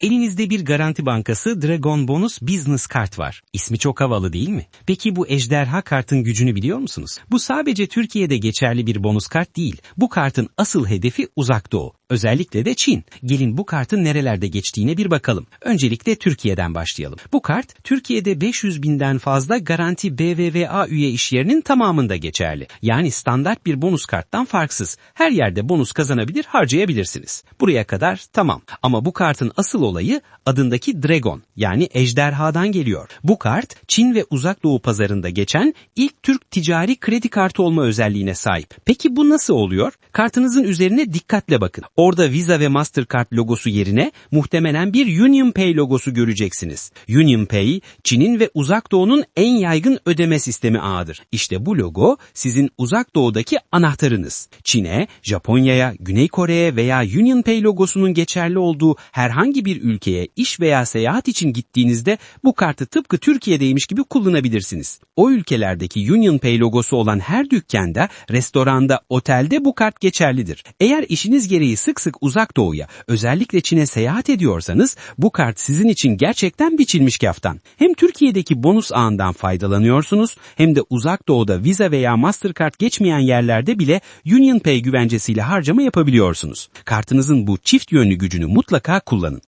Elinizde bir Garanti Bankası Dragon Bonus Business Kart var. İsmi çok havalı değil mi? Peki bu ejderha kartın gücünü biliyor musunuz? Bu sadece Türkiye'de geçerli bir bonus kart değil. Bu kartın asıl hedefi Uzak Doğu. Özellikle de Çin. Gelin bu kartın nerelerde geçtiğine bir bakalım. Öncelikle Türkiye'den başlayalım. Bu kart Türkiye'de 500 binden fazla garanti BVVA üye işyerinin tamamında geçerli. Yani standart bir bonus karttan farksız. Her yerde bonus kazanabilir, harcayabilirsiniz. Buraya kadar tamam. Ama bu kartın asıl olayı adındaki Dragon yani ejderhadan geliyor. Bu kart Çin ve Uzak Doğu pazarında geçen ilk Türk ticari kredi kartı olma özelliğine sahip. Peki bu nasıl oluyor? Kartınızın üzerine dikkatle bakın. Orada Visa ve Mastercard logosu yerine muhtemelen bir Union Pay logosu göreceksiniz. Union Pay, Çin'in ve Uzak Doğu'nun en yaygın ödeme sistemi ağıdır. İşte bu logo sizin Uzak Doğu'daki anahtarınız. Çin'e, Japonya'ya, Güney Kore'ye veya Union Pay logosunun geçerli olduğu herhangi bir ülkeye iş veya seyahat için gittiğinizde bu kartı tıpkı Türkiye'deymiş gibi kullanabilirsiniz. O ülkelerdeki Union Pay logosu olan her dükkanda, restoranda, otelde bu kart geçerlidir. Eğer işiniz gereği sık sık uzak doğuya, özellikle Çin'e seyahat ediyorsanız bu kart sizin için gerçekten biçilmiş kaftan. Hem Türkiye'deki bonus ağından faydalanıyorsunuz hem de uzak doğuda Visa veya Mastercard geçmeyen yerlerde bile Union Pay güvencesiyle harcama yapabiliyorsunuz. Kartınızın bu çift yönlü gücünü mutlaka kullanın.